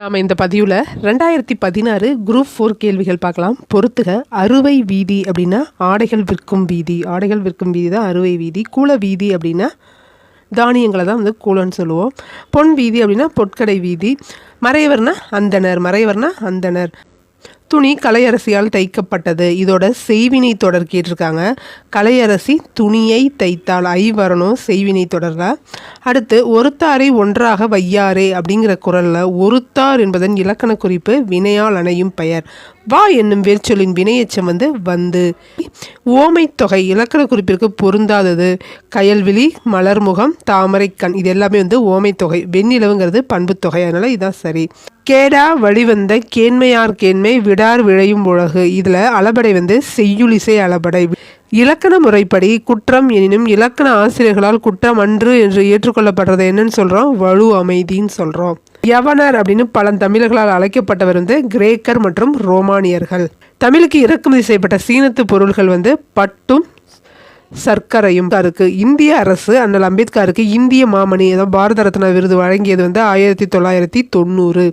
நாம் இந்த பதிவில் ரெண்டாயிரத்தி பதினாறு குரூப் ஃபோர் கேள்விகள் பார்க்கலாம். பொறுத்துக அறுவை வீதி அப்படின்னா ஆடைகள் விற்கும் வீதி. ஆடைகள் விற்கும் வீதி தான் அறுவை வீதி. கூல வீதி அப்படின்னா தானியங்களை தான் வந்து கூலன்னு சொல்லுவோம். பொன் வீதி அப்படின்னா பொற்கடை வீதி. மறையவர்னா அந்தனர் மறையவர்னா அந்தனர் துணி கலையரசியால் தைக்கப்பட்டது. இதோட செய்வினை தொடர் கேட்டிருக்காங்க. கலையரசி துணியை தைத்தால் ஐ வரணும் செய்வினை தொடரில் அடுத்து ஒருத்தாரை ஒன்றாக வையாரே அப்படிங்கிற குரலில் ஒருத்தார் என்பதன் இலக்கண குறிப்பு வினையால் அணையும் பெயர். வா என்னும் வேர்ச்சொல்லின் வினையச்சம் வந்து வந்து. ஓமை தொகை இலக்கண குறிப்பிற்கு பொருந்தாதது. கயல்விழி மலர்முகம் தாமரைக்கண் இது எல்லாமே வந்து ஓமை தொகை. வெண்ணிலவுங்கிறது பண்பு தொகை. அதனால் இதுதான் சரி. கேடா வழிவந்த கேண்மையார் கேண்மை விடார் விழையும் உலகு. இதில் அளபடை வந்து செய்யுளிசை அளபடை. இலக்கண முறைப்படி குற்றம் எனினும் இலக்கண ஆசிரியர்களால் குற்றம் அன்று என்று ஏற்றுக்கொள்ளப்படுறது என்னன்னு சொல்கிறோம் வலு அமைதின்னு சொல்கிறோம் யவனர் அப்படின்னு பழந்தமிழர்களால் அழைக்கப்பட்டவர் வந்து கிரேக்கர் மற்றும் ரோமானியர்கள். தமிழுக்கு இறக்குமதி செய்யப்பட்ட சீனத்து பொருள்கள் வந்து பட்டும் சர்க்கரையும். இருக்கு இந்திய அரசு அண்ணல் அம்பேத்கருக்கு இந்திய மாமணி அதாவது பாரத ரத்னா விருது வழங்கியது வந்து ஆயிரத்தி தொள்ளாயிரத்தி தொண்ணூறு.